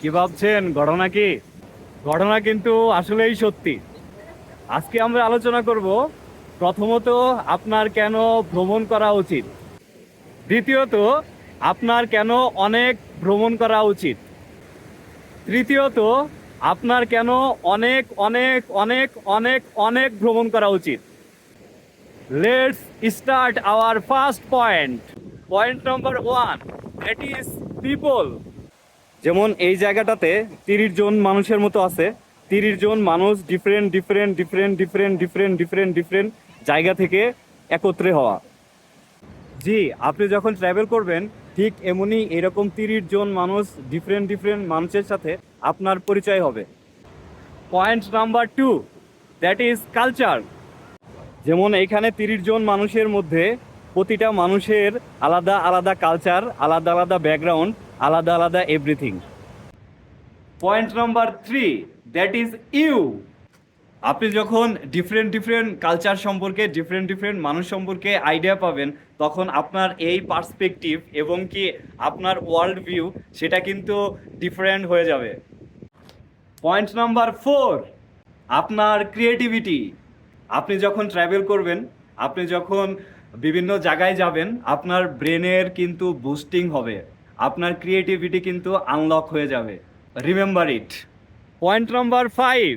কি ভাবছেন? ঘটনা কি? ঘটনা কিন্তু আসলেই সত্যি। আজকে আমরা আলোচনা করব প্রথমত আপনার কেন ভ্রমণ করা উচিত? দ্বিতীয়ত, আপনার কেন অনেক ভ্রমণ করা উচিত? তৃতীয়ত, আপনার কেন অনেক অনেক অনেক অনেক অনেক ভ্রমণ করা উচিত? Let's start our first point point number one that is people যেমন এই জায়গাটাতে তিরিশ জন মানুষের মতো আছে, তিরিশ জন মানুষ different different different different different different different জায়গা থেকে একত্রে হওয়া। জি, আপনি যখন ট্রাভেল করবেন, ঠিক এমনই এরকম তিরিশ জন মানুষ ডিফারেন্ট ডিফারেন্ট মানুষের সাথে আপনার পরিচয় হবে। Point number two that is culture যেমন এখানে তিরিশ জন মানুষের মধ্যে প্রতিটা মানুষের আলাদা আলাদা কালচার আলাদা আলাদা ব্যাকগ্রাউন্ড আলাদা আলাদা everything point number three that is you আপনি যখন ডিফারেন্ট ডিফারেন্ট কালচার সম্পর্কে ডিফারেন্ট ডিফারেন্ট মানুষ সম্পর্কে আইডিয়া পাবেন, তখন আপনার এই পার্সপেক্টিভ এবং কি আপনার ওয়ার্ল্ড ভিউ সেটা কিন্তু ডিফারেন্ট হয়ে যাবে। পয়েন্ট নাম্বার ফোর আপনার ক্রিয়েটিভিটি আপনি যখন ট্রাভেল করবেন, আপনি যখন বিভিন্ন জায়গায় যাবেন, আপনার ব্রেনের কিন্তু বুস্টিং হবে। আপনার ক্রিয়েটিভিটি কিন্তু আনলক হয়ে যাবে। Remember it point number five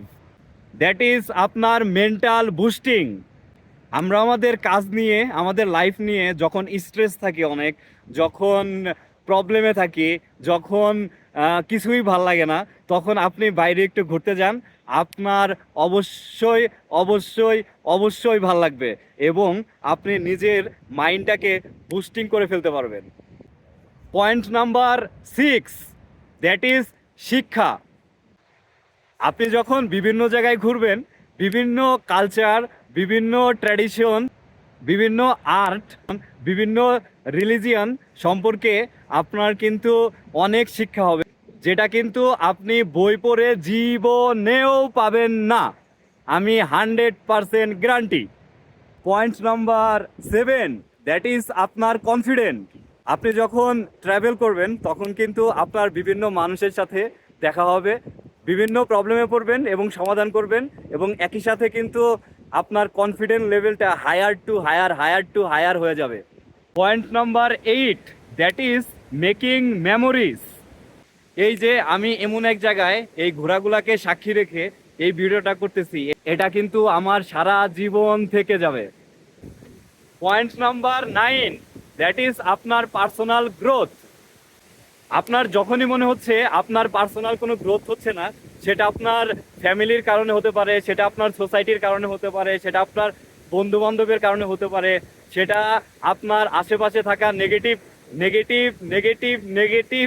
that is আপনার মেন্টাল বুস্টিং আমরা আমাদের কাজ নিয়ে, আমাদের লাইফ নিয়ে যখন স্ট্রেস থাকি অনেক, যখন প্রবলেমে থাকি, যখন কিছুই ভালো লাগে না, তখন আপনি বাইরে একটু ঘুরতে যান, আপনার অবশ্যই অবশ্যই অবশ্যই ভালো লাগবে এবং আপনি নিজের মাইন্ডটাকে বুস্টিং করে ফেলতে পারবেন। Point number six that is শিক্ষা। আপনি যখন বিভিন্ন জায়গায় ঘুরবেন, বিভিন্ন কালচার বিভিন্ন ট্র্যাডিশন বিভিন্ন আর্ট বিভিন্ন রিলিজিয়ান সম্পর্কে আপনার কিন্তু অনেক শিক্ষা হবে, যেটা কিন্তু আপনি বই পড়ে জীবনেও পাবেন না। আমি hundred percent guarantee point number seven that is আপনার কনফিডেন্ট আপনি যখন ট্রাভেল করবেন, তখন কিন্তু আপনার বিভিন্ন মানুষের সাথে দেখা হবে, বিভিন্ন প্রবলেমে পড়বেন এবং সমাধান করবেন এবং একই সাথে কিন্তু আপনার কনফিডেন্ট লেভেলটা higher to higher higher to higher হয়ে যাবে। Point number eight that is making memories এই যে আমি এমন এক জায়গায় এই ঘোড়াগুলাকে সাক্ষী রেখে এই ভিডিওটা করতেছি, এটা কিন্তু আমার সারা জীবন থেকে যাবে। Point number nine that is আপনার পার্সোনাল গ্রোথ আপনার যখনই মনে হচ্ছে আপনার পার্সোনাল কোনো গ্রোথ হচ্ছে না, সেটা আপনার ফ্যামিলির কারণে হতে পারে, সেটা আপনার সোসাইটির কারণে হতে পারে, সেটা আপনার বন্ধু বান্ধবের কারণে হতে পারে, সেটা আপনার আশেপাশে থাকা নেগেটিভ নেগেটিভ নেগেটিভ নেগেটিভ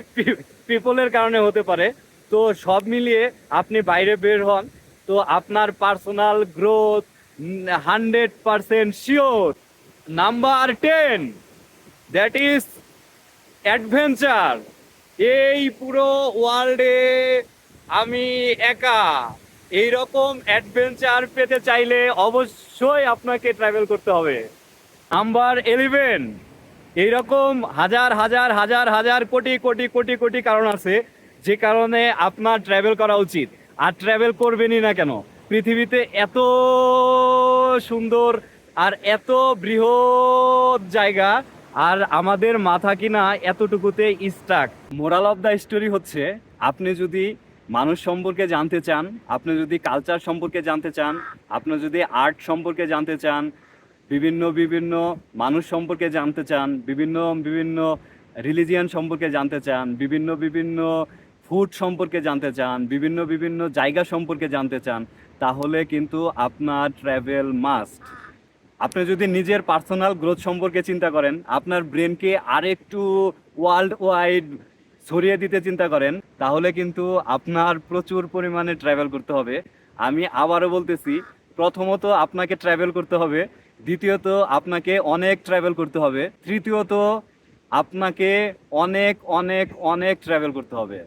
পিপলের কারণে হতে পারে। তো সব মিলিয়ে আপনি বাইরে বের হন, তো আপনার personal growth hundred percent sure number ten that is adventure এই পুরো ওয়ার্ল্ডে আমি একা এই রকম অ্যাডভেঞ্চার পেতে চাইলে অবশ্যই আপনাকে ট্রাভেল করতে হবে। নাম্বার ইলেভেন এইরকম হাজার হাজার হাজার হাজার, কোটি কোটি কোটি কোটি কারণ আছে, যে কারণে আপনার ট্রাভেল করা উচিত। আর ট্রাভেল করবেনই না কেন? পৃথিবীতে এত সুন্দর আর এত বৃহৎ জায়গা আর আমাদের মাথা কিনা এতটুকুতে stuck moral of the story হচ্ছে, আপনি যদি মানুষ সম্পর্কে জানতে চান, আপনি যদি কালচার সম্পর্কে জানতে চান, আপনি যদি আর্ট সম্পর্কে জানতে চান, বিভিন্ন বিভিন্ন মানুষ সম্পর্কে জানতে চান, বিভিন্ন বিভিন্ন রিলিজিয়ান সম্পর্কে জানতে চান, বিভিন্ন বিভিন্ন ফুড সম্পর্কে জানতে চান, বিভিন্ন বিভিন্ন জায়গা সম্পর্কে জানতে চান, তাহলে কিন্তু আপনার ট্রাভেল মাস্ট আপনি যদি নিজের পার্সোনাল গ্রোথ সম্পর্কে চিন্তা করেন, আপনার ব্রেনকে আরেকটু ওয়ার্ল্ড ওয়াইড ছড়িয়ে দিতে চিন্তা করেন, তাহলে কিন্তু আপনার প্রচুর পরিমাণে ট্রাভেল করতে হবে। আমি আবারও বলতেছি, প্রথমত আপনাকে ট্রাভেল করতে হবে, দ্বিতীয়ত আপনাকে অনেক ট্রাভেল করতে হবে, তৃতীয়ত আপনাকে অনেক অনেক অনেক ট্রাভেল করতে হবে।